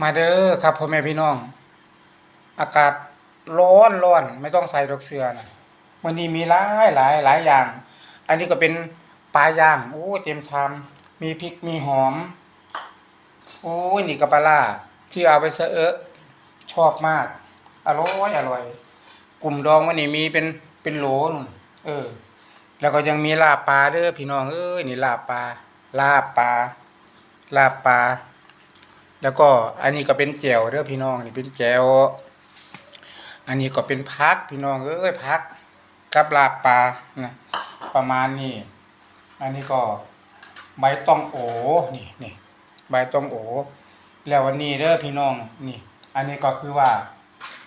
มาเด้อครับพ่อแม่พี่น้อง อากาศร้อนร้อนไม่ต้องใส่ดอกเสือนะวันนี้มีหลายหลายหลายอย่าง อันนี้ก็เป็นปลาย่างโอ้เต็มชามมีพริกมีหอมโอ้ยนี่กับปลาล่าที่เอาไปเสอชอบมากอร่อยอร่อย กลุ่มดองวันนี้มีเป็นเป็นโหลนเออ แล้วก็ยังมีลาบปลาเด้อพี่น้องเอ้ยนี่ลาบปลาลาบปลาลาบปลา แล้วก็อันนี้ก็เป็นแจวเด้อพี่น้องนี่เป็นแจวอันนี้ก็เป็นพักพี่น้องเอ้ยพักกับลาปลานะประมาณนี้อันนี้ก็ใบตองโอนี่นี่ใบตองโอ แล้ววันนี้เด้อพี่น้องนี่ อันนี้ก็คือว่า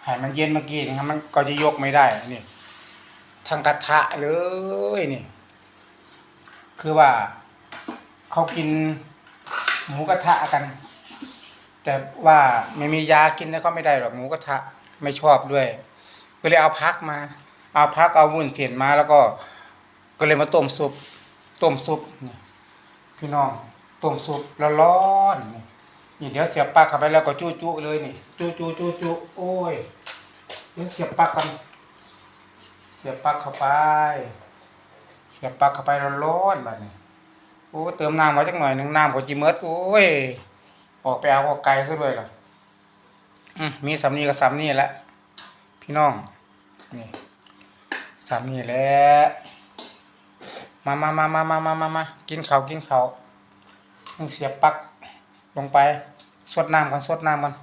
ให้มันเย็นเมื่อกี้นะครับมันก็จะยกไม่ได้นี่ทางกระทะเลยนี่ คือว่าเขากินหมูกระทะกัน แต่ว่าไม่มียากินแล้วก็ไม่ได้หรอกหมูกระทะไม่ชอบด้วย ก็เลยเอาพักมา เอาพักเอาวุ้นเส้นมาแล้วก็ ก็เลยมาต้มซุปต้มซุปนี่พี่น้องต้มซุปแล้วร้อนๆนี่เดี๋ยวเสียบปลั๊กเข้าไปแล้วก็จู้จู้เลยนี่จู้จู้จู้จู้โอ้ยเดี๋ยวเสียบปลั๊กกันเสียบปลั๊กเข้าไป เสียบปลั๊กเข้าไปแล้วร้อนแบบนี้โอ้เติมน้ำไว้จักหน่อยหนึ่งน้ำก็จิเมิดโอ้ย ออกไปเอาออกไกลซะเลยล่ะอืมมีสำนีกับสำนีแหละพี่น้อง นี่สำนีแล้วมามามามามามามามากินเขากินเขาต้องเสียบปักลงไปสดน้ำก่อนสดน้ำก่อน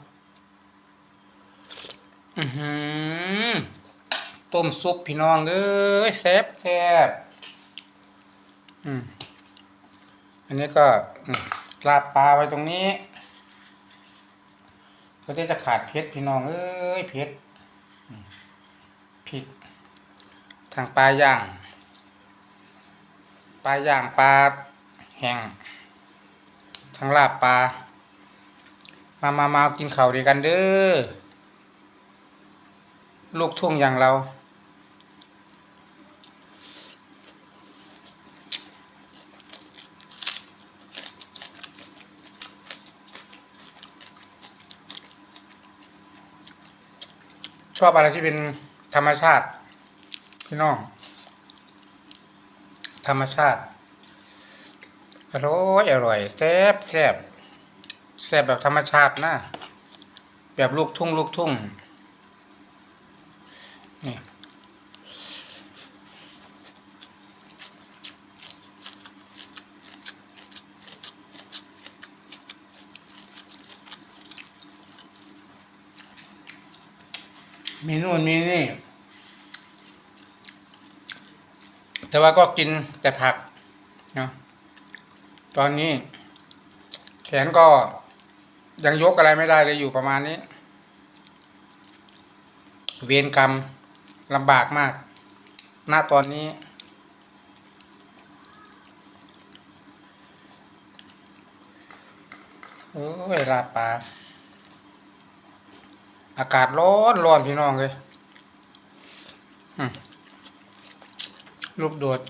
อือหือต้มซุปพี่น้องเอ้ยแซ่บแซ่บอืมอันนี้ก็ลาบปลาไว้ตรงนี้ ก็จะขาดเพชรพี่น้องเอ้ยเพชรพริกทางปลาย่างปลาย่างปลาแห้งทางลาบปลามามามากินเข่าดีกันเด้อลูกทุ่งอย่างเรา ชอบอะไรที่เป็นธรรมชาติ พี่น้อง ธรรมชาติอร่อยอร่อยแซ่บแซ่บแซ่บแบบธรรมชาตินะ แบบลูกทุ่งลูกทุ่งนี่ มีนู่นมีนี่ แต่ว่าก็กินแต่ผักนะตอนนี้ แขนก็ยังยกอะไรไม่ได้เลยอยู่ประมาณนี้ เวรกรรมลำบากมากณตอนนี้ โอ้ยลาบปลา อากาศร้อนร้อนพี่น้องเลยลูกโดด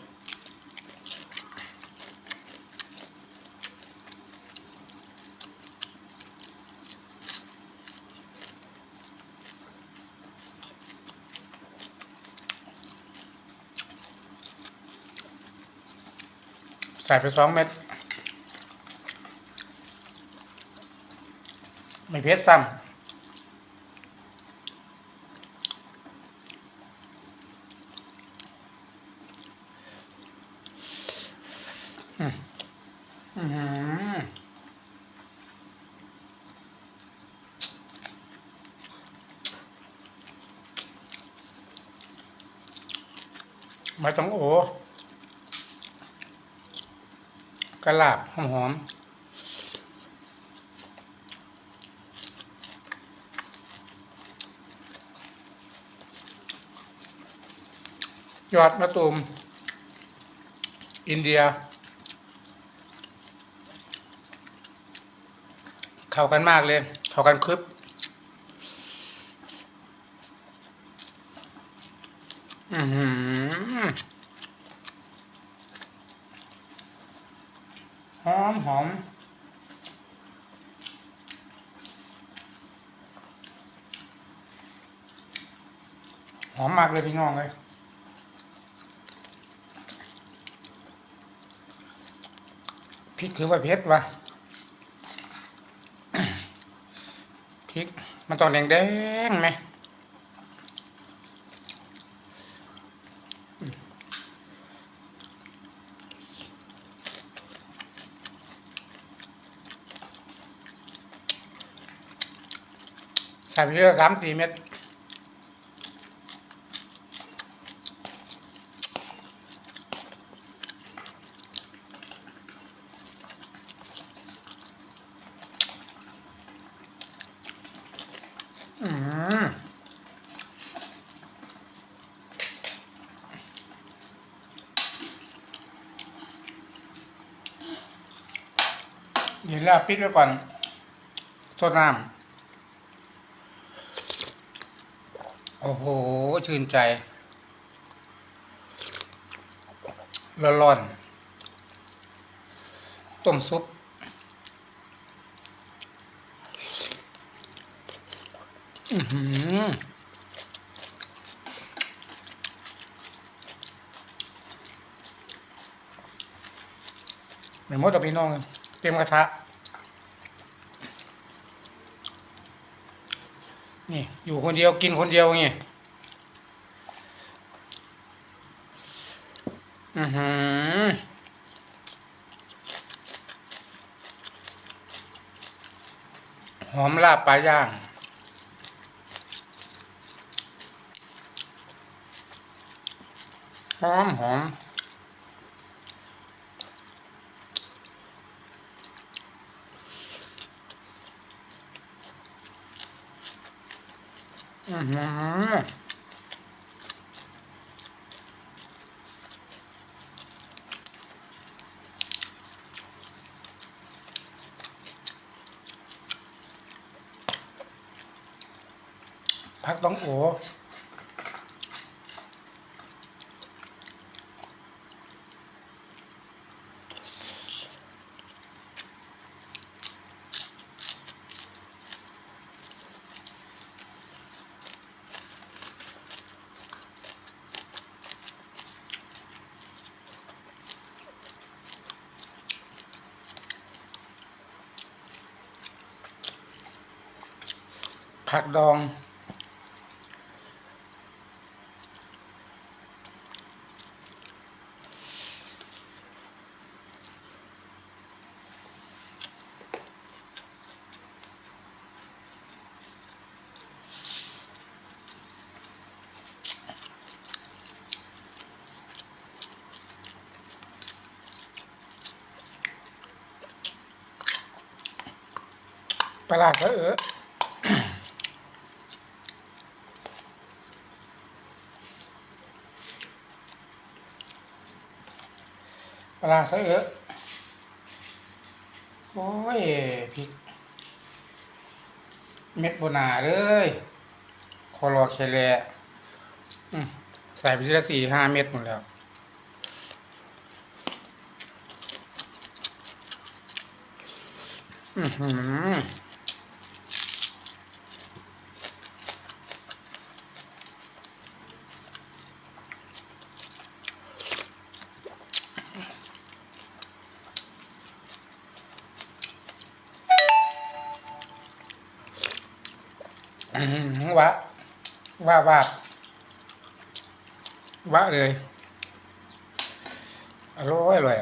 ใส่ไปสองเม็ด ไม่เผ็ดซ้ำ ม่ต้องโอกระลาบหอมหอมยอดมะตูม อินเดีย เข้ากันมากเลย เข้ากันครึบอือหือ หอม หอมมากเลยพี่น้องเลยพริกถือว่าเผ็ดวะพริก มันตอนแดงแดงไหม ใส่ไปเยอะสามสี่เม็ดอืมเดี๋ยวเราปิดไว้ก่อนโทษน้ำ โอ้โห ชื่นใจร้อนๆต้มซุปอือหือไม่หมดหรอกพี่น้อง เตรียมกระทะ นี่ อยู่คนเดียวกินคนเดียวไงอือหือหอมลาบปลาย่าง หอมหอม อือหือพักต้องโอ ผักดองปลาร้าก็เออ ลาซะเอะโอ้ยพริก เม็ดบหนาเลยคอรอเคแลอืมใส่ไปทีละสี่ห้าเม็ดหมดแล้วอืม วะว่าว่าวะเลยอร่อยอร่อย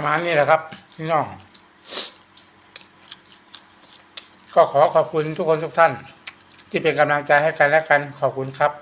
ประมาณนี้แหละครับพี่น้อง ก็ขอขอบคุณทุกคนทุกท่าน ที่เป็นกำลังใจให้กันและกันขอบคุณครับ